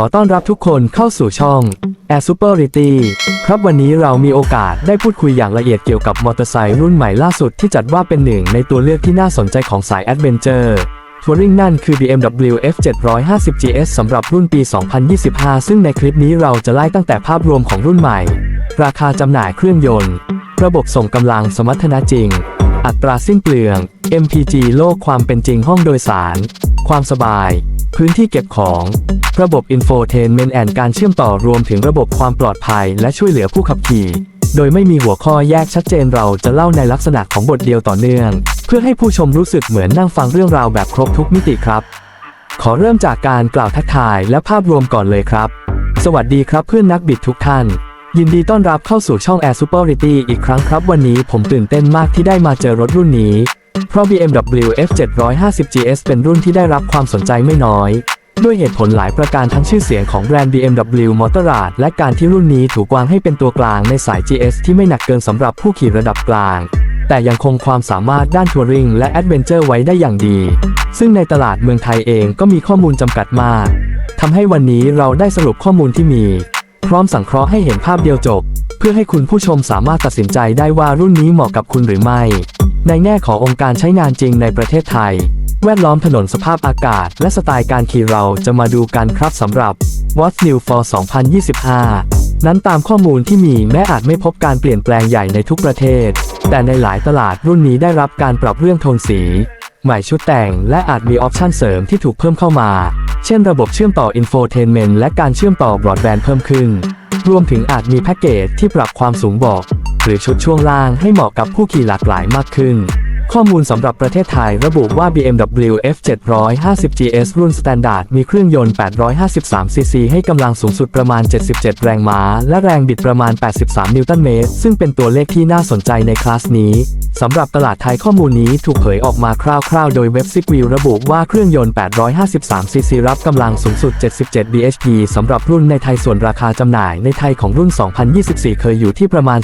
อต้อนรับทุกคนเข้าสู่ช่อง Air Superity ครับวันนี้เรามีโอกาสได้พูดคุยอย่างละเอียดเกี่ยวกับมอเตอร์ไซค์รุ่นใหม่ล่าสุดที่จัดว่าเป็นหนึ่งในตัวเลือกที่น่าสนใจของสายแอดเวนเจอร์ทัวริงนั่นคือ BMW F750 GS สำหรับรุ่นปี 2025 ซึ่งในคลิปนี้เราจะไล่ตั้งแต่ภาพรวมของรุ่นใหม่ ราคาจำหน่ายเครื่องยนต์ ระบบส่งกำลังสมรรถนะจริง อัตราสิ้นเปลือง MPG โลกความเป็นจริงห้องโดยสาร ความสบาย พื้นที่เก็บของ ระบบ Infotainment and การเชื่อมต่อรวมถึงระบบความปลอดภัยและช่วยเหลือผู้ขับขี่ โดยไม่มีหัวข้อแยกชัดเจนเราจะเล่าในลักษณะของบทเดียวต่อเนื่อง เพื่อให้ผู้ชมรู้สึกเหมือนนั่งฟังเรื่องราวแบบครบทุกมิติครับ ขอเริ่มจากการกล่าวทักทายและภาพรวมก่อนเลยครับ สวัสดีครับเพื่อนนักบิดทุกท่านยินดีต้อนรับเข้าสู่ช่อง Air Superity อีกครั้งครับ วันนี้ผมตื่นเต้นมากที่ได้มาเจอรถรุ่นนี้ เพราะ BMW F750 GS เป็นรุ่นที่ได้รับความสนใจไม่น้อย ด้วยเหตุผลหลายประการทั้งชื่อเสียงของแบรนด์ BMW Motorrad และการที่รุ่นนี้ถูกวางให้เป็นตัวกลางในสาย GS ที่ไม่หนักเกินสำหรับผู้ขี่ระดับกลาง แต่ยังคงความสามารถด้านทัวริงและแอดเวนเจอร์ไว้ได้อย่างดี ซึ่งในตลาดเมืองไทยเองก็มีข้อมูลจำกัดมากทำให้วันนี้เราได้สรุปข้อมูลที่มี พร้อมสังเคราะห์ให้เห็นภาพเดียวจบ เพื่อให้คุณผู้ชมสามารถตัดสินใจได้ว่ารุ่นนี้เหมาะกับคุณหรือไม่ ในแง่ขององค์การใช้งานจริงในประเทศไทย แวดล้อมถนนสภาพอากาศ และสไตล์การขี่เราจะมาดูกันครับสำหรับ What's New for 2025 นั้นตามข้อมูลที่มีแม้อาจไม่พบการเปลี่ยนแปลงใหญ่ในทุกประเทศ แต่ในหลายตลาดรุ่นนี้ได้รับการปรับเรื่องโทนสี ใหม่ชุดแต่ง และอาจมีออปชันเสริมที่ถูกเพิ่มเข้ามา เช่นระบบเชื่อมต่ออินโฟเทนเมนต์และการเชื่อมต่อบรอดแบนด์เพิ่มขึ้น รวมถึงอาจมีแพ็กเกจที่ปรับความสูงเบอก หรือชุดช่วงล่างให้เหมาะกับผู้ขี่หลากหลายมากขึ้น ข้อมูลสำหรับประเทศไทยระบุว่า BMW F750 GS รุ่น Standard มีเครื่องยนต์ 853 ซีซี ให้กำลังสูงสุดประมาณ 77 แรงม้า และแรงบิดประมาณ 83 นิวตันเมตร ซึ่งเป็นตัวเลขที่น่าสนใจในคลาสนี้ สำหรับตลาดไทยข้อมูลนี้ถูกเผยออกมาคร่าวๆ โดยเว็บซิกวิวระบุว่าเครื่องยนต์ 853 ซีซี รับกำลังสูงสุด 77 bhp สำหรับรุ่นในไทยส่วนราคาจำหน่ายในไทยของรุ่น 2024 เคยอยู่ที่ประมาณ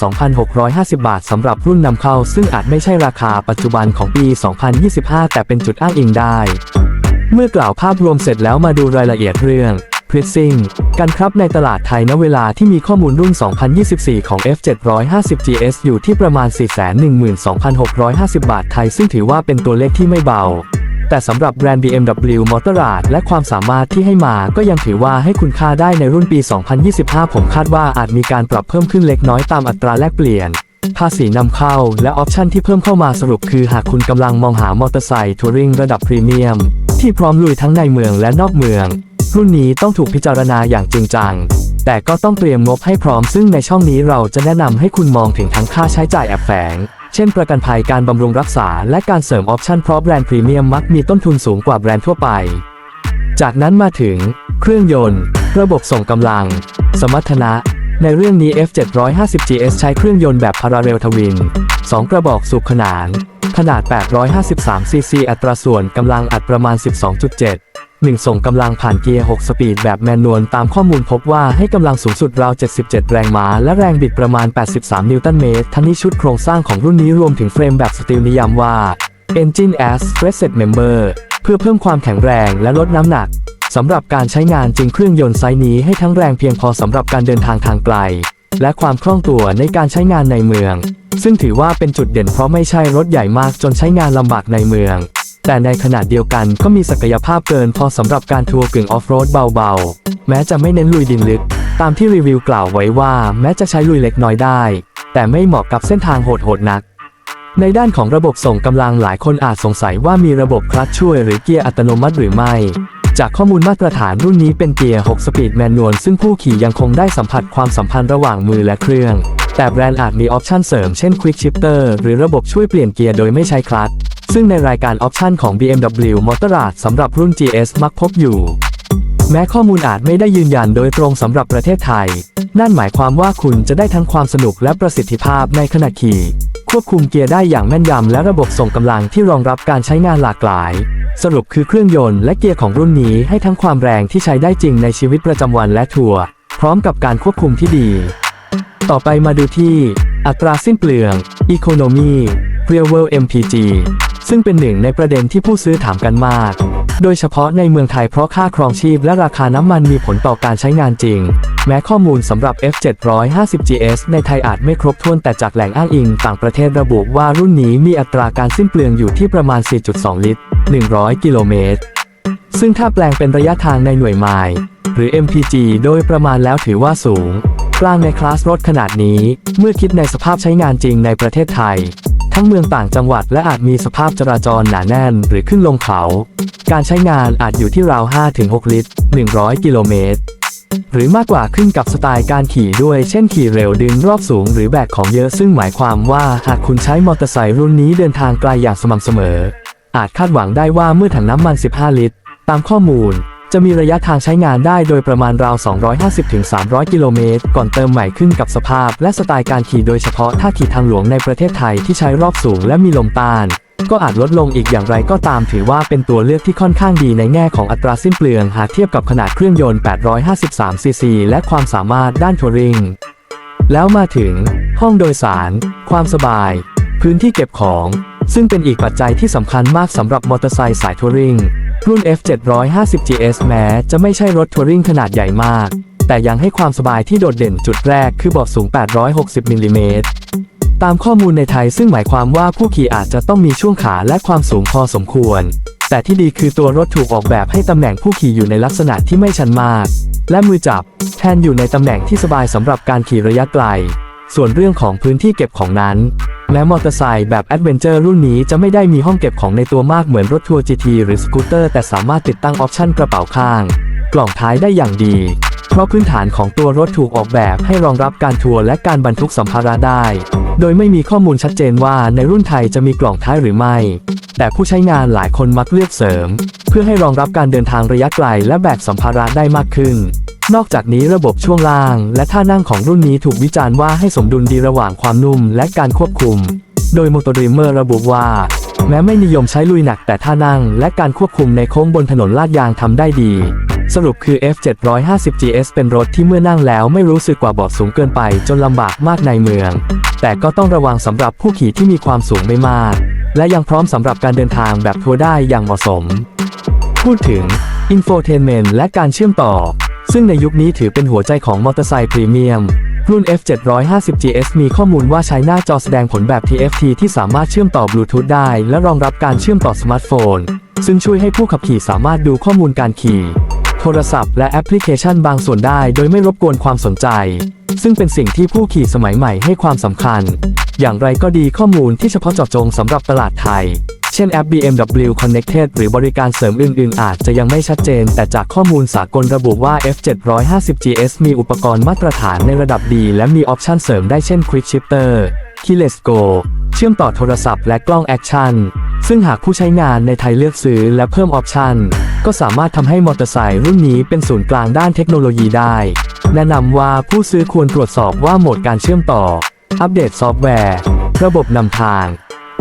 412,650 บาทสำหรับรุ่นนำเข้า ซึ่งอาจไม่ใช่ราคาปัจจุบันของปี 2025 แต่เป็นจุดอ้างอิงได้ เมื่อกล่าวภาพรวมเสร็จแล้วมาดูรายละเอียดเรื่อง Pricing กันครับในตลาดไทยณเวลาที่มีข้อมูลรุ่น 2024 ของ F750 GS อยู่ที่ประมาณ 412,650 บาทไทย ซึ่งถือว่าเป็นตัวเลขที่ไม่เบา แต่สำหรับแบรนด์ BMW Motorrad และความสามารถที่ให้มาก็ยังถือว่าให้คุณค่าได้ในรุ่นปี 2025 ผมคาดว่าอาจมีการปรับเพิ่มขึ้นเล็กน้อยตามอัตราแลกเปลี่ยน ภาษีนำเข้า และออปชันที่เพิ่มเข้ามาสรุปคือหากคุณกำลังมองหามอเตอร์ไซค์ทัวริงระดับพรีเมียม ที่พร้อมลุยทั้งในเมืองและนอกเมือง รุ่นนี้ต้องถูกพิจารณาอย่างจริงจัง แต่ก็ต้องเตรียมงบให้พร้อมซึ่งในช่องนี้เราจะแนะนำให้คุณมองถึงทั้งค่าใช้จ่ายแอบแฝง เช่น ประกันภัยการบำรุงรักษา และการเสริมออปชันเพราะแบรนด์พรีเมียมมักมีต้นทุนสูงกว่าแบรนด์ทั่วไป จากนั้นมาถึง เครื่องยนต์ ระบบส่งกำลัง สมรรถนะ ในเรื่องนี้ F750 GS ใช้เครื่องยนต์แบบ Parallel Twin 2กระบอกสูบขนาน ขนาด 853 ซีซี อัตราส่วนกำลังอัดประมาณ 12.7 1 ส่งกำลังผ่านเกียร์ 6 สปีดแบบแมนนวลตามข้อมูลพบว่าให้กำลังสูงสุดราว 77 แรงม้า และแรงบิดประมาณ 83 นิวตันเมตร ทั้งนี้ชุดโครงสร้างของรุ่นนี้รวมถึงเฟรมแบบสตีลนิยามว่า Engine as Stressed Member เพื่อเพิ่มความแข็งแรงและลดน้ำหนัก สำหรับการใช้งานจริงเครื่องยนต์ไซส์นี้ให้ทั้งแรงเพียงพอสำหรับการเดินทางทางไกล และความคล่องตัวในการใช้งานในเมือง ซึ่งถือว่าเป็นจุดเด่นเพราะไม่ใช่รถใหญ่มากจนใช้งานลำบากในเมือง แต่ในขณะเดียวกันก็มีศักยภาพเกินพอสำหรับการทัวร์กึ่งออฟโรดเบาๆ แม้จะไม่เน้นลุยดินลึก ตามที่รีวิวกล่าวไว้ว่าแม้จะใช้ลุยเล็กน้อยได้ แต่ไม่เหมาะกับเส้นทางโหดๆนักในด้านของระบบส่งกำลังหลายคนอาจสงสัยว่ามีระบบคลัตช์ช่วยหรือเกียร์อัตโนมัติหรือไม่ จากข้อมูลมาตรฐานรุ่นนี้เป็นเกียร์ 6 สปีดแมนนวลซึ่งผู้ขี่ยังคงได้สัมผัสความสัมพันธ์ระหว่างมือและเครื่อง แต่แบรนด์อาจมีออปชันเสริมเช่น Quick Shifter หรือระบบช่วยเปลี่ยนเกียร์โดยไม่ใช้คลัตช์ซึ่งในรายการออปชันของ BMW Motorrad สำหรับรุ่น GS มักพบอยู่ แม้ข้อมูลอาจไม่ได้ยืนยันโดยตรงสำหรับประเทศไทย นั่นหมายความว่าคุณจะได้ทั้งความสนุกและประสิทธิภาพในขณะขี่ควบคุมเกียร์ได้อย่างแม่นยำและระบบส่งกำลังที่รองรับการใช้งานหลากหลาย สรุปคือเครื่องยนต์และเกียร์ของรุ่นนี้ให้ทั้งความแรงที่ใช้ได้จริงในชีวิตประจำวันและทัวร์พร้อมกับการควบคุมที่ดี ต่อไปมาดูที่ อัตราสิ้นเปลือง Economy Real World MPG ซึ่งเป็นหนึ่งในประเด็นที่ผู้ซื้อถามกันมาก โดยเฉพาะในเมืองไทยเพราะค่าครองชีพและราคาน้ำมันมีผลต่อการใช้งานจริง แม้ข้อมูลสำหรับ F750GS ในไทยอาจไม่ครบถ้วนแต่จากแหล่งอ้างอิงต่างประเทศระบุว่ารุ่นนี้มีอัตราการสิ้นเปลืองอยู่ที่ประมาณ 4.2 ลิตร 100 กิโลเมตร ซึ่งถ้าแปลงเป็นระยะทางในหน่วยไมล์หรือ MPG โดยประมาณแล้วถือว่าสูง กลางในคลาสรถขนาดนี้ เมื่อคิดในสภาพใช้งานจริงในประเทศไทย ทั้งเมืองต่างจังหวัดและอาจมีสภาพจราจรหนาแน่นหรือขึ้นลงเขา การใช้งานอาจอยู่ที่ราว 5-6 ลิตร 100 กิโลเมตร หรือมากกว่าขึ้นกับสไตล์การขี่ด้วย เช่นขี่เร็วดึงรอบสูงหรือแบกของเยอะซึ่งหมายความว่าหากคุณใช้มอเตอร์ไซค์รุ่นนี้เดินทางไกลอย่างสม่ำเสมอ อาจคาดหวังได้ว่าเมื่อถังน้ำมัน 15 ลิตร ตามข้อมูล จะมีระยะทางใช้งานได้โดยประมาณราว 250-300 กิโลเมตร ก่อนเติมใหม่ขึ้นกับสภาพ และสไตล์การขี่โดยเฉพาะถ้าขี่ทางหลวงในประเทศไทยที่ใช้รอบสูงและมีลมต้านก็อาจลดลงอีกอย่างไรก็ตามถือว่าเป็นตัวเลือกที่ค่อนข้างดีในแง่ของอัตราสิ้นเปลืองหากเทียบกับขนาดเครื่องยนต์ 853 ซีซีและความสามารถด้านทัวริง แล้วมาถึง ห้องโดยสาร ความสบาย พื้นที่เก็บของ ซึ่งเป็นอีกปัจจัยที่สำคัญมากสำหรับมอเตอร์ไซค์สายทัวริงรุ่น F750GS แม้จะไม่ใช่รถทัวริงขนาดใหญ่มาก แต่ยังให้ความสบายที่โดดเด่นจุดแรกคือเบาะสูง 860มิลลิเมตรตามข้อมูลในไทยซึ่งหมายความว่าผู้ขี่อาจจะต้องมีช่วงขาและความสูงพอสมควร แต่ที่ดีคือตัวรถถูกออกแบบให้ตำแหน่งผู้ขี่อยู่ในลักษณะที่ไม่ชันมาก และมือจับแทนอยู่ในตำแหน่งที่สบายสำหรับการขี่ระยะไกล ส่วนเรื่องของพื้นที่เก็บของนั้น แม้มอเตอร์ไซค์แบบแอดเวนเจอร์รุ่นนี้จะไม่ได้มีห้องเก็บของในตัวมากเหมือนรถทัวร์ GT หรือสกูตเตอร์แต่สามารถติดตั้งออปชั่นกระเป๋าข้าง กล่องท้ายได้อย่างดี เพราะพื้นฐานของตัวรถถูกออกแบบให้รองรับการทัวร์และการบรรทุกสัมภาระได้ โดยไม่มีข้อมูลชัดเจนว่าในรุ่นไทยจะมีกล่องท้ายหรือไม่ แต่ผู้ใช้งานหลายคนมักเลือกเสริม พื่อให้รองรับการเดินทางระยะไกลและแบกสัมภาระได้มากขึ้น นอกจากนี้ระบบช่วงล่าง และท่านั่งของรุ่นนี้ถูกวิจารณ์ว่าให้สมดุลดีระหว่างความนุ่มและการควบคุม โดย m o t o d r e a m e r ระบุว่า แม้ไม่นิยมใช้ลุยหนักแต่ท่านั่ง และการควบคุมในโค้งบนถนนลาดยางทำได้ดี สรุปคือ F750GS เป็นรถที่เมื่อนั่งแล้วไม่รู้สึกกว่าเบาะสูงเกินไป จนลำบากมากในเมือง แต่ก็ต้องระวังสำหรับผู้ขี่ที่มีความสูงไม่มาก และยังพร้อมสำหรับการเดินทางแบบทัวร์ได้อย่างเหมาะสม พูดถึง Infotainment และการเชื่อมต่อ ซึ่งในยุคนี้ถือเป็นหัวใจของมอเตอร์ไซค์พรีเมียม รุ่น F750GS มีข้อมูลว่าใช้หน้าจอแสดงผลแบบ TFT ที่สามารถเชื่อมต่อบลูทูธได้ และรองรับการเชื่อมต่อสมาร์ทโฟน ซึ่งช่วยให้ผู้ขับขี่สามารถดูข้อมูลการขี่ โทรศัพท์และแอปพลิเคชันบางส่วนได้โดยไม่รบกวนความสนใจ ซึ่งเป็นสิ่งที่ผู้ขี่สมัยใหม่ให้ความสำคัญ อย่างไรก็ดีข้อมูลที่เฉพาะเจาะจงสำหรับตลาดไทย เช่นแอป BMW Connected หรือบริการเสริมอื่นๆ อาจจะยังไม่ชัดเจน แต่จากข้อมูลสากลระบุว่า F750GS มีอุปกรณ์มาตรฐานในระดับดี และมีออปชันเสริมได้เช่น Quick Shifter Keyless Go เชื่อมต่อโทรศัพท์และกล้องแอคชั่น ซึ่งหากผู้ใช้งานในไทยเลือกซื้อและเพิ่มออปชัน ก็สามารถทำให้มอเตอร์ไซค์รุ่นนี้เป็นศูนย์กลางด้านเทคโนโลยีได้ แนะนำว่าผู้ซื้อควรตรวจสอบว่าโหมดการเชื่อมต่อ อัปเดตซอฟต์แวร์ ระบบนำทาง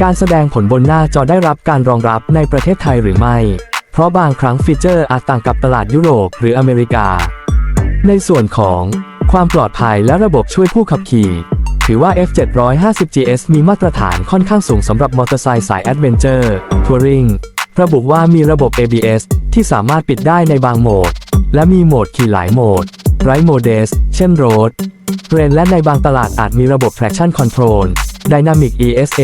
การแสดงผลบนหน้าจอได้รับการรองรับในประเทศไทยหรือไม่ เพราะบางครั้งฟีเจอร์อาจต่างกับตลาดยุโรปหรืออเมริกา ในส่วนของความปลอดภัยและระบบช่วยผู้ขับขี่ ถือว่า F750GS มีมาตรฐานค่อนข้างสูงสำหรับมอเตอร์ไซค์สายแอดเวนเจอร์ทัวริงระบุว่ามีระบบ ABS ที่สามารถปิดได้ในบางโหมด และมีโหมดขี่หลายโหมดไรโมเดสเช่นโรดเรนและในบางตลาดอาจมีระบบ traction control Dynamic ESA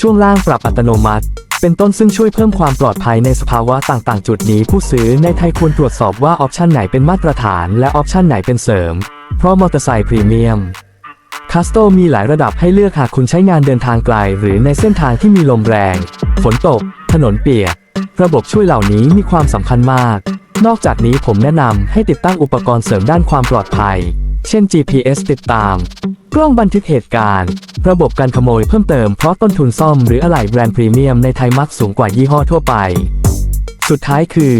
ช่วงล่างปรับอัตโนมัติ เป็นต้นซึ่งช่วยเพิ่มความปลอดภัยในสภาวะต่างๆ จุดนี้ผู้ซื้อในไทยควรตรวจสอบว่าออปชันไหนเป็นมาตรฐานและออปชันไหนเป็นเสริม เพราะมอเตอร์ไซค์พรีเมียมคัสโตมีหลายระดับให้เลือกหากคุณใช้งานเดินทางไกล หรือในเส้นทางที่มีลมแรง ฝนตก ถนนเปียก ระบบช่วยเหล่านี้มีความสำคัญมาก นอกจากนี้ผมแนะนำให้ติดตั้งอุปกรณ์เสริมด้านความปลอดภัย เช่น GPS ติดตาม กล้องบันทึกเหตุการณ์ ระบบการขโมยเพิ่มเติมเพราะต้นทุนซ่อมหรืออะไหล่แบรนด์พรีเมียมในไทยมักสูงกว่ายี่ห้อทั่วไป สุดท้ายคือ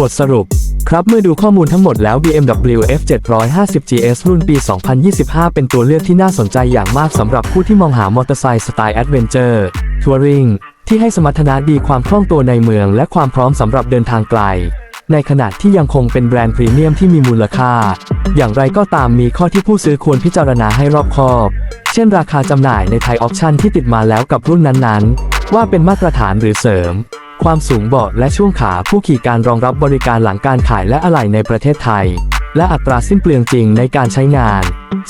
บทสรุป ครับเมื่อดูข้อมูลทั้งหมดแล้ว BMW F750GS รุ่นปี 2025 เป็นตัวเลือกที่น่าสนใจอย่างมากสำหรับผู้ที่มองหามอเตอร์ไซค์สไตล์แอดเวนเจอร์ทัวริงที่ให้สมรรถนะดีความคล่องตัวในเมืองและความพร้อมสำหรับเดินทางไกล ในขณะที่ยังคงเป็นแบรนด์พรีเมียมที่มีมูลค่า อย่างไรก็ตามมีข้อที่ผู้ซื้อควรพิจารณาให้รอบคอบ เช่นราคาจำหน่ายในไทยออปชันที่ติดมาแล้วกับรุ่นนั้นๆ ว่าเป็นมาตรฐานหรือเสริม ความสูงเบาะและช่วงขาผู้ขี่การรองรับบริการหลังการขายและอะไหล่ในประเทศไทย และอัตราสิ้นเปลืองจริงในการใช้งาน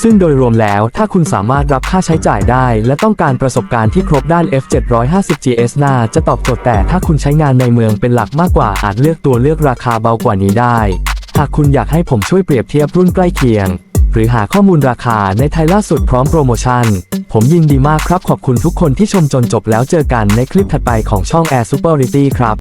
ซึ่งโดยรวมแล้วถ้าคุณสามารถรับค่าใช้จ่ายได้ และต้องการประสบการณ์ที่ครบด้าน F750 GS น่าจะตอบโจทย์แต่ถ้าคุณใช้งานในเมืองเป็นหลักมากกว่าอาจเลือกตัวเลือกราคาเบากว่านี้ได้ หากคุณอยากให้ผมช่วยเปรียบเทียบรุ่นใกล้เคียง หรือหาข้อมูลราคาในไทยล่าสุดพร้อมโปรโมชั่น ผมยินดีมากครับขอบคุณทุกคนที่ชมจนจบแล้วเจอกันในคลิปถัดไปของช่อง Air Super Rity ครับ